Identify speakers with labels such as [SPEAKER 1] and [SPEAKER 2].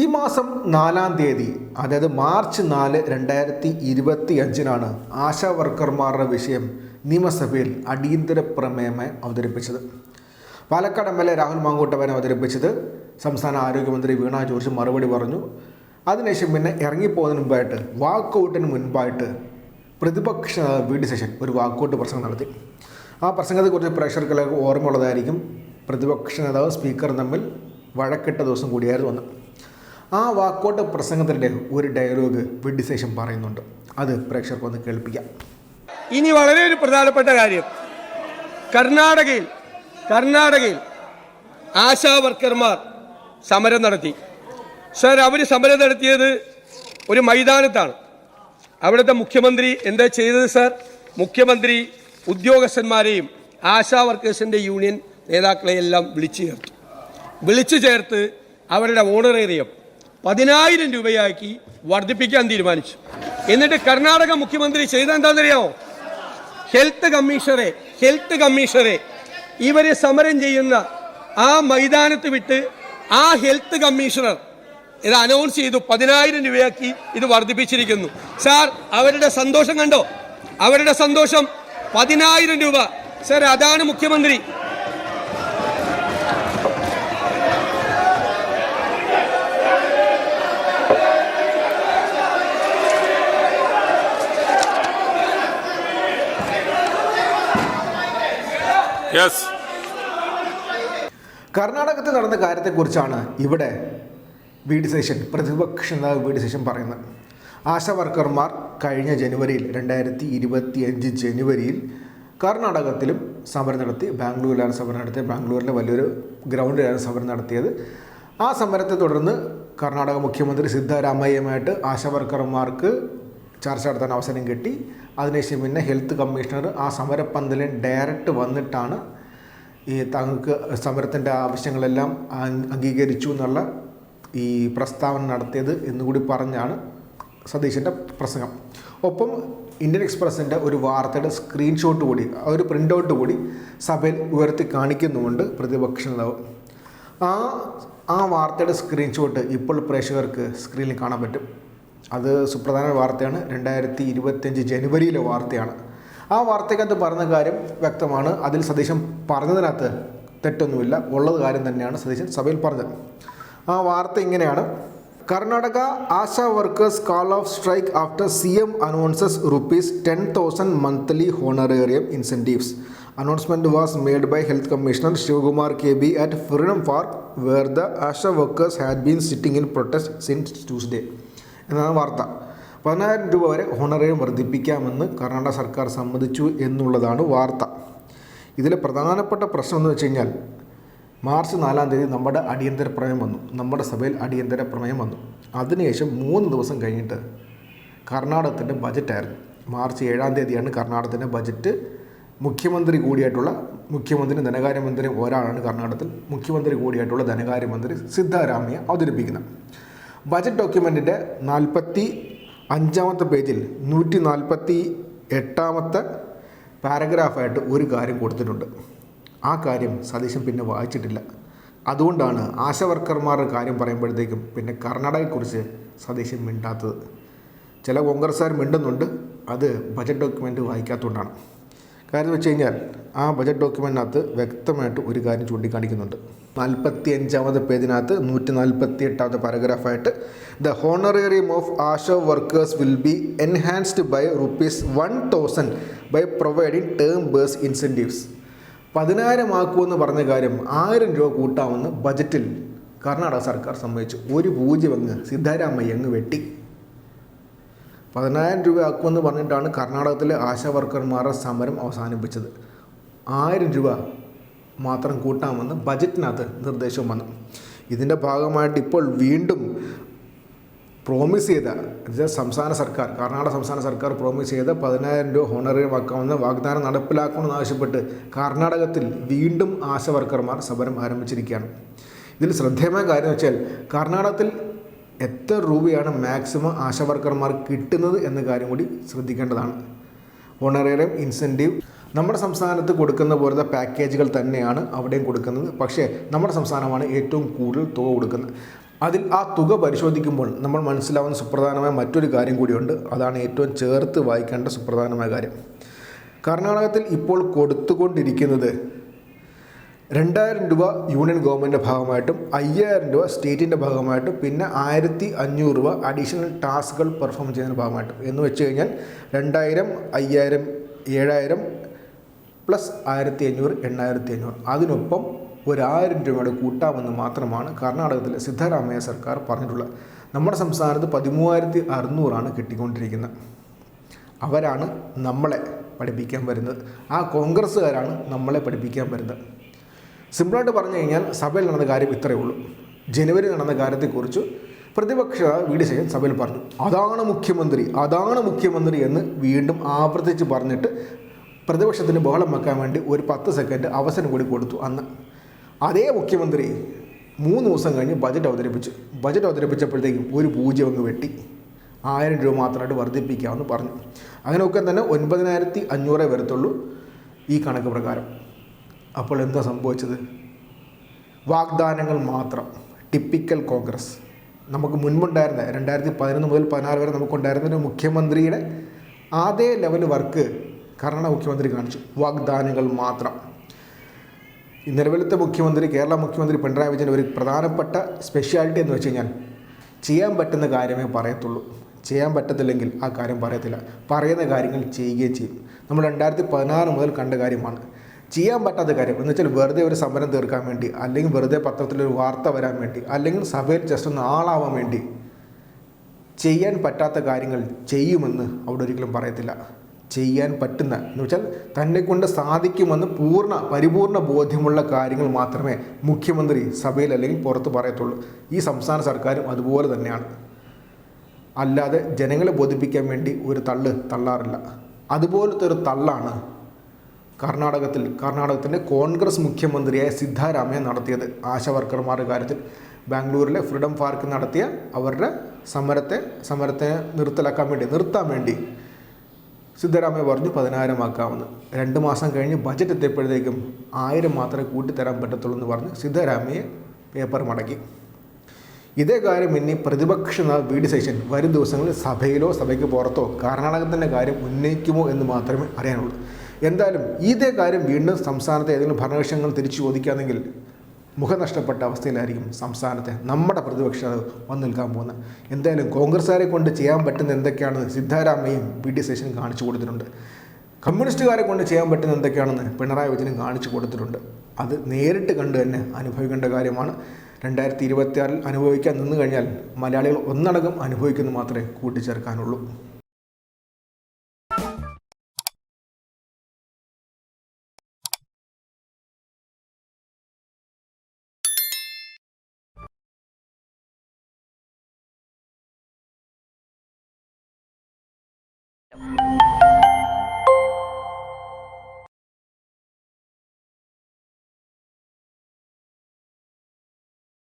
[SPEAKER 1] ഈ മാസം നാലാം തീയതി അതായത് മാർച്ച് നാല് രണ്ടായിരത്തി ഇരുപത്തി അഞ്ചിനാണ് ആശാ വർക്കർമാരുടെ വിഷയം നിയമസഭയിൽ അടിയന്തര പ്രമേയമായി അവതരിപ്പിച്ചത് Palakkad M L A Rahul Mamkootathil അവതരിപ്പിച്ചത് സംസ്ഥാന ആരോഗ്യമന്ത്രി വീണ ജോർജ് മറുപടി പറഞ്ഞു അതിനുശേഷം പിന്നെ ഇറങ്ങിപ്പോകുന്നതിന് മുമ്പായിട്ട് വാക്കൗട്ടിന് മുൻപായിട്ട് പ്രതിപക്ഷ വീട് സെഷൻ ഒരു വാക്കൗട്ട് പ്രസംഗം നടത്തി ആ പ്രസംഗത്തെക്കുറിച്ച് പ്രേക്ഷകർക്കെല്ലാം ഓർമ്മയുള്ളതായിരിക്കും പ്രതിപക്ഷ നേതാവ് സ്പീക്കർ തമ്മിൽ വഴക്കിട്ട ദിവസം കൂടിയായിരുന്നു വന്നത് ആ വാക്കോട്ട് പ്രസംഗത്തിൻ്റെ ഒരു ഡയലോഗ് വെഡ്ഡിശേഷം പറയുന്നുണ്ട് അത് പ്രേക്ഷകർക്കൊന്ന് കേൾപ്പിക്കാം
[SPEAKER 2] ഇനി വളരെ ഒരു പ്രധാനപ്പെട്ട കാര്യം കർണാടകയിൽ കർണാടകയിൽ ആശാ വർക്കർമാർ സമരം നടത്തി സർ അവർ സമരം നടത്തിയത് ഒരു മൈതാനത്താണ് അവിടുത്തെ മുഖ്യമന്ത്രി എന്താ ചെയ്തത് സർ മുഖ്യമന്ത്രി ഉദ്യോഗസ്ഥന്മാരെയും ആശാ വർക്കേഴ്സിൻ്റെ യൂണിയൻ നേതാക്കളെയെല്ലാം വിളിച്ചു ചേർത്തു വിളിച്ചു ചേർത്ത് അവരുടെ ഓണറേറിയം പതിനായിരം രൂപയാക്കി വർദ്ധിപ്പിക്കാൻ തീരുമാനിച്ചു എന്നിട്ട് കർണാടക മുഖ്യമന്ത്രി ചെയ്ത എന്താണെന്നറിയാമോ ഹെൽത്ത് കമ്മീഷണറെ ഹെൽത്ത് കമ്മീഷണറെ ഇവരെ സമരം ചെയ്യുന്ന ആ മൈതാനത്ത് വിട്ട് ആ ഹെൽത്ത് കമ്മീഷണർ ഇത് അനൗൺസ് ചെയ്തു പതിനായിരം രൂപയാക്കി ഇത് വർദ്ധിപ്പിച്ചിരിക്കുന്നു സാർ അവരുടെ സന്തോഷം കണ്ടോ അവരുടെ സന്തോഷം പതിനായിരം രൂപ സാർ അതാണ് മുഖ്യമന്ത്രി
[SPEAKER 3] യെസ്
[SPEAKER 1] കർണാടകത്തിൽ നടന്ന കാര്യത്തെക്കുറിച്ചാണ് ഇവിടെ വീട് സെഷൻ പ്രതിപക്ഷ നേതാവ് വീട് സെഷൻ പറയുന്നത് ആശാ വർക്കർമാർ കഴിഞ്ഞ ജനുവരിയിൽ രണ്ടായിരത്തി ഇരുപത്തി അഞ്ച് ജനുവരിയിൽ കർണാടകത്തിലും സമരം നടത്തി ബാംഗ്ലൂരിലാണ് സമരം നടത്തിയത് ബാംഗ്ലൂരിലെ വലിയൊരു ഗ്രൗണ്ടിലാണ് സമരം നടത്തിയത് ആ സമരത്തെ തുടർന്ന് കർണാടക മുഖ്യമന്ത്രി സിദ്ധരാമയ്യമായിട്ട് ആശാ വർക്കർമാർക്ക് ചർച്ച നടത്താൻ അവസരം കിട്ടി അതിനുശേഷം പിന്നെ ഹെൽത്ത് കമ്മീഷണർ ആ സമരപ്പന്തലിൽ ഡയറക്റ്റ് വന്നിട്ടാണ് ഈ താങ്കൾക്ക് സമരത്തിൻ്റെ ആവശ്യങ്ങളെല്ലാം അംഗീകരിച്ചു എന്നുള്ള ഈ പ്രസ്താവന നടത്തിയത് എന്നുകൂടി പറഞ്ഞാണ് സതീശൻ്റെ പ്രസംഗം ഒപ്പം ഇന്ത്യൻ എക്സ്പ്രസിൻ്റെ ഒരു വാർത്തയുടെ സ്ക്രീൻഷോട്ട് കൂടി ഒരു പ്രിൻ്റ് ഔട്ട് കൂടി സഭയിൽ ഉയർത്തി കാണിക്കുന്നുമുണ്ട് പ്രതിപക്ഷ നേതാവ് ആ ആ വാർത്തയുടെ സ്ക്രീൻഷോട്ട് ഇപ്പോൾ പ്രേക്ഷകർക്ക് സ്ക്രീനിൽ കാണാൻ പറ്റും അത് സുപ്രധാന വാർത്തയാണ് രണ്ടായിരത്തി ഇരുപത്തിയഞ്ച് ജനുവരിയിലെ വാർത്തയാണ് ആ വാർത്തയ്ക്കകത്ത് പറഞ്ഞ കാര്യം വ്യക്തമാണ് അതിൽ സതീശൻ പറഞ്ഞതിനകത്ത് തെറ്റൊന്നുമില്ല ഉള്ളത് കാര്യം തന്നെയാണ് സതീശൻ സഭയിൽ പറഞ്ഞത് ആ വാർത്ത ഇങ്ങനെയാണ് Karnataka ASHA workers call off strike after C M announces rupees ten thousand monthly honorarium incentives announcement was made by health commissioner Shivakumar K B at Freedom Park where the ASHA workers had been sitting in protest since Tuesday എന്നാണ് വാർത്ത പതിനായിരം രൂപ വരെ ഹോണറേയും വർദ്ധിപ്പിക്കാമെന്ന് കർണാടക സർക്കാർ സമ്മതിച്ചു എന്നുള്ളതാണ് വാർത്ത ഇതിലെ പ്രധാനപ്പെട്ട പ്രശ്നം എന്ന് വെച്ച് കഴിഞ്ഞാൽ മാർച്ച് നാലാം തീയതി നമ്മുടെ അടിയന്തര പ്രമേയം വന്നു നമ്മുടെ സഭയിൽ അടിയന്തര പ്രമേയം വന്നു അതിനുശേഷം മൂന്ന് ദിവസം കഴിഞ്ഞിട്ട് കർണാടകത്തിൻ്റെ ബജറ്റായിരുന്നു മാർച്ച് ഏഴാം തീയതിയാണ് കർണാടകത്തിൻ്റെ ബജറ്റ് മുഖ്യമന്ത്രി കൂടിയായിട്ടുള്ള മുഖ്യമന്ത്രി ധനകാര്യമന്ത്രി ഒരാളാണ് കർണാടകത്തിൽ മുഖ്യമന്ത്രി കൂടിയായിട്ടുള്ള ധനകാര്യമന്ത്രി സിദ്ധാരാമയ്യ അവതരിപ്പിക്കുന്നത് ബജറ്റ് ഡോക്യുമെൻറ്റിൻ്റെ നാൽപ്പത്തി അഞ്ചാമത്തെ പേജിൽ നൂറ്റി നാൽപ്പത്തി എട്ടാമത്തെ പാരഗ്രാഫായിട്ട് ഒരു കാര്യം കൊടുത്തിട്ടുണ്ട് ആ കാര്യം സതീശൻ പിന്നെ വായിച്ചിട്ടില്ല അതുകൊണ്ടാണ് ആശവർക്കർമാരുടെ കാര്യം പറയുമ്പോഴത്തേക്കും പിന്നെ കർണാടകയെക്കുറിച്ച് സതീശൻ മിണ്ടാത്തത് ചില കോൺഗ്രസ്സുകാർ മിണ്ടുന്നുണ്ട് അത് ബജറ്റ് ഡോക്യുമെൻ്റ് വായിക്കാത്തതുകൊണ്ടാണ് കാര്യം വെച്ച് കഴിഞ്ഞാൽ ആ ബജറ്റ് ഡോക്യുമെൻറ്റിനകത്ത് വ്യക്തമായിട്ട് ഒരു കാര്യം ചൂണ്ടിക്കാണിക്കുന്നുണ്ട് നാൽപ്പത്തി അഞ്ചാമത് പേജിനകത്ത് നൂറ്റി നാൽപ്പത്തി എട്ടാമത്തെ പാരഗ്രാഫായിട്ട് the honorarium of ASHA workers will be enhanced by rupees one thousand by providing term base incentives പതിനായിരം ആക്കുമെന്ന് പറഞ്ഞ കാര്യം ആയിരം രൂപ കൂട്ടാമെന്ന് ബജറ്റിൽ കർണാടക സർക്കാർ സമ്മതിച്ചു ഒരു പൂജ്യം അങ്ങ് സിദ്ധാരാമയ്യ അങ്ങ് വെട്ടി പതിനായിരം രൂപയാക്കുമെന്ന് പറഞ്ഞിട്ടാണ് കർണാടകത്തിലെ ആശാ വർക്കർമാരുടെ സമരം അവസാനിപ്പിച്ചത് ആയിരം രൂപ മാത്രം കൂട്ടാമെന്ന് ബജറ്റിനകത്ത് നിർദ്ദേശം വന്നു ഇതിൻ്റെ ഭാഗമായിട്ട് ഇപ്പോൾ വീണ്ടും പ്രോമിസ് ചെയ്ത സംസ്ഥാന സർക്കാർ കർണാടക സംസ്ഥാന സർക്കാർ പ്രോമിസ് ചെയ്ത പതിനായിരം രൂപ ഹോണറിയമാക്കാമെന്ന് വാഗ്ദാനം നടപ്പിലാക്കണമെന്ന് ആവശ്യപ്പെട്ട് കർണാടകത്തിൽ വീണ്ടും ആശാ വർക്കർമാർ സമരം ആരംഭിച്ചിരിക്കുകയാണ് ഇതിൽ ശ്രദ്ധേയമായ കാര്യം വെച്ചാൽ കർണാടകത്തിൽ എത്ര രൂപയാണ് മാക്സിമം ആശാവർക്കർമാർ കിട്ടുന്നത് എന്ന കാര്യം കൂടി ശ്രദ്ധിക്കേണ്ടതാണ് ഓണറേറിയം ഇൻസെൻറ്റീവ് നമ്മുടെ സംസ്ഥാനത്ത് കൊടുക്കുന്ന പോലത്തെ പാക്കേജുകൾ തന്നെയാണ് അവിടെയും കൊടുക്കുന്നത് പക്ഷേ നമ്മുടെ സംസ്ഥാനമാണ് ഏറ്റവും കൂടുതൽ തുക കൊടുക്കുന്നത് അതിൽ ആ തുക പരിശോധിക്കുമ്പോൾ നമ്മൾ മനസ്സിലാവുന്ന സുപ്രധാനമായ മറ്റൊരു കാര്യം കൂടിയുണ്ട് അതാണ് ഏറ്റവും ചേർത്ത് വായിക്കേണ്ട സുപ്രധാനമായ കാര്യം കർണാടകത്തിൽ ഇപ്പോൾ കൊടുത്തുകൊണ്ടിരിക്കുന്നത് രണ്ടായിരം രൂപ യൂണിയൻ ഗവൺമെൻറ്റിൻ്റെ ഭാഗമായിട്ടും അയ്യായിരം രൂപ സ്റ്റേറ്റിൻ്റെ ഭാഗമായിട്ടും പിന്നെ ആയിരത്തി അഞ്ഞൂറ് രൂപ അഡീഷണൽ ടാസ്കുകൾ പെർഫോം ചെയ്യുന്നതിൻ്റെ ഭാഗമായിട്ടും എന്ന് വെച്ച് കഴിഞ്ഞാൽ രണ്ടായിരം അയ്യായിരം ഏഴായിരം പ്ലസ് ആയിരത്തി അഞ്ഞൂറ് എണ്ണായിരത്തി അഞ്ഞൂറ് അതിനൊപ്പം ഒരായിരം രൂപയുടെ കൂട്ടാമെന്ന് മാത്രമാണ് കർണാടകത്തിലെ സിദ്ധരാമയ്യ സർക്കാർ പറഞ്ഞിട്ടുള്ളത് നമ്മുടെ സംസ്ഥാനത്ത് പതിമൂവായിരത്തി അറുന്നൂറാണ് കിട്ടിക്കൊണ്ടിരിക്കുന്നത് അവരാണ് നമ്മളെ പഠിപ്പിക്കാൻ വരുന്നത് ആ കോൺഗ്രസ്സുകാരാണ് നമ്മളെ പഠിപ്പിക്കാൻ വരുന്നത് സിമ്പിളായിട്ട് പറഞ്ഞു കഴിഞ്ഞാൽ സഭയിൽ നടന്ന കാര്യം ഇത്രയേ ഉള്ളൂ ജനുവരി നടന്ന കാര്യത്തെക്കുറിച്ച് പ്രതിപക്ഷ വി ശേഖരൻ സഭയിൽ പറഞ്ഞു അതാണ് മുഖ്യമന്ത്രി അതാണ് മുഖ്യമന്ത്രി എന്ന് വീണ്ടും ആവർത്തിച്ച് പറഞ്ഞിട്ട് പ്രതിപക്ഷത്തിന് ബഹളം വെക്കാൻ വേണ്ടി ഒരു പത്ത് സെക്കൻഡ് അവസരം കൂടി കൊടുത്തു അന്ന് അതേ മുഖ്യമന്ത്രി മൂന്ന് ദിവസം കഴിഞ്ഞ് ബജറ്റ് അവതരിപ്പിച്ചു ബജറ്റ് അവതരിപ്പിച്ചപ്പോഴത്തേക്കും ഒരു പൂജ്യം അങ്ങ് വെട്ടി ആയിരം രൂപ മാത്രമായിട്ട് വർദ്ധിപ്പിക്കാമെന്ന് പറഞ്ഞു അങ്ങനെയൊക്കെ തന്നെ ഒൻപതിനായിരത്തി അഞ്ഞൂറേ വരത്തുള്ളൂ ഈ കണക്ക് പ്രകാരം അപ്പോൾ എന്താ സംഭവിച്ചത് വാഗ്ദാനങ്ങൾ മാത്രം ടിപ്പിക്കൽ കോൺഗ്രസ് നമുക്ക് മുൻപുണ്ടായിരുന്ന രണ്ടായിരത്തി പതിനൊന്ന് മുതൽ പതിനാറ് വരെ നമുക്കുണ്ടായിരുന്ന ഒരു മുഖ്യമന്ത്രിയുടെ അതേ ലെവൽ വർക്ക് കർണാടക മുഖ്യമന്ത്രി കാണിച്ചു വാഗ്ദാനങ്ങൾ മാത്രം നിലവിലത്തെ മുഖ്യമന്ത്രി കേരള മുഖ്യമന്ത്രി പിണറായി വിജയൻ ഒരു പ്രധാനപ്പെട്ട സ്പെഷ്യാലിറ്റി എന്ന് വെച്ച് കഴിഞ്ഞാൽ ചെയ്യാൻ പറ്റുന്ന കാര്യമേ പറയത്തുള്ളൂ ചെയ്യാൻ പറ്റത്തില്ലെങ്കിൽ ആ കാര്യം പറയത്തില്ല പറയുന്ന കാര്യങ്ങൾ ചെയ്യുകയും ചെയ്യും നമ്മൾ രണ്ടായിരത്തി പതിനാറ് മുതൽ കണ്ട കാര്യമാണ് ചെയ്യാൻ പറ്റാത്ത കാര്യം എന്ന് വെച്ചാൽ വെറുതെ ഒരു സമരം തീർക്കാൻ വേണ്ടി അല്ലെങ്കിൽ വെറുതെ പത്രത്തിലൊരു വാർത്ത വരാൻ വേണ്ടി അല്ലെങ്കിൽ സഭയിൽ ജസ്റ്റ് ഒന്ന് ആളാവാൻ വേണ്ടി ചെയ്യാൻ പറ്റാത്ത കാര്യങ്ങൾ ചെയ്യുമെന്ന് അവിടെ ഒരിക്കലും പറയത്തില്ല ചെയ്യാൻ പറ്റുന്ന എന്ന് വെച്ചാൽ തന്നെ കൊണ്ട് സാധിക്കുമെന്ന് പൂർണ്ണ പരിപൂർണ ബോധ്യമുള്ള കാര്യങ്ങൾ മാത്രമേ മുഖ്യമന്ത്രി സഭയിൽ അല്ലെങ്കിൽ പുറത്ത് പറയത്തുള്ളൂ ഈ സംസ്ഥാന സർക്കാരും അതുപോലെ തന്നെയാണ് അല്ലാതെ ജനങ്ങളെ ബോധിപ്പിക്കാൻ വേണ്ടി ഒരു തള്ള് തള്ളാറില്ല അതുപോലത്തെ ഒരു തള്ളാണ് കർണാടകത്തിൽ കർണാടകത്തിൻ്റെ കോൺഗ്രസ് മുഖ്യമന്ത്രിയായ സിദ്ധാരാമയ്യ നടത്തിയത് ആശാവർക്കർമാരുടെ കാര്യത്തിൽ ബാംഗ്ലൂരിലെ ഫ്രീഡം പാർക്ക് നടത്തിയ അവരുടെ സമരത്തെ സമരത്തെ നിർത്തലാക്കാൻ വേണ്ടി നിർത്താൻ വേണ്ടി സിദ്ധരാമയ്യ പറഞ്ഞു പതിനായിരം ആക്കാമെന്ന് രണ്ട് മാസം കഴിഞ്ഞ് ബജറ്റ് എത്തിയപ്പോഴത്തേക്കും ആയിരം മാത്രമേ കൂട്ടിത്തരാൻ പറ്റത്തുള്ളൂ എന്ന് പറഞ്ഞ് സിദ്ധരാമയ്യ പേപ്പർ മടക്കി ഇതേ കാര്യം ഇനി പ്രതിപക്ഷ വി ഡി ശേഷൻ വരും ദിവസങ്ങളിൽ സഭയിലോ സഭയ്ക്ക് പുറത്തോ കർണാടകത്തിൻ്റെ കാര്യം ഉന്നയിക്കുമോ എന്ന് മാത്രമേ അറിയാനുള്ളൂ എന്തായാലും ഇതേ കാര്യം വീണ്ടും സംസ്ഥാനത്തെ ഏതെങ്കിലും ഭരണകക്ഷങ്ങൾ തിരിച്ചു ചോദിക്കുകയാണെങ്കിൽ മുഖം നഷ്ടപ്പെട്ട അവസ്ഥയിലായിരിക്കും സംസ്ഥാനത്തെ നമ്മുടെ പ്രതിപക്ഷം വന്നു നിൽക്കാൻ പോകുന്നത് എന്തായാലും കോൺഗ്രസ്സുകാരെ കൊണ്ട് ചെയ്യാൻ പറ്റുന്ന എന്തൊക്കെയാണ് സിദ്ധാരാമയും പി ടി സേഷനും കാണിച്ചു കൊടുത്തിട്ടുണ്ട് കമ്മ്യൂണിസ്റ്റുകാരെ കൊണ്ട് ചെയ്യാൻ പറ്റുന്ന എന്തൊക്കെയാണെന്ന് പിണറായി വിജയനും കാണിച്ചു കൊടുത്തിട്ടുണ്ട് അത് നേരിട്ട് കണ്ട് തന്നെ അനുഭവിക്കേണ്ട കാര്യമാണ് രണ്ടായിരത്തി ഇരുപത്തിയാറിൽ അനുഭവിക്കാൻ നിന്നു കഴിഞ്ഞാൽ മലയാളികൾ ഒന്നടങ്കം അനുഭവിക്കുന്നു മാത്രമേ കൂട്ടിച്ചേർക്കാനുള്ളൂ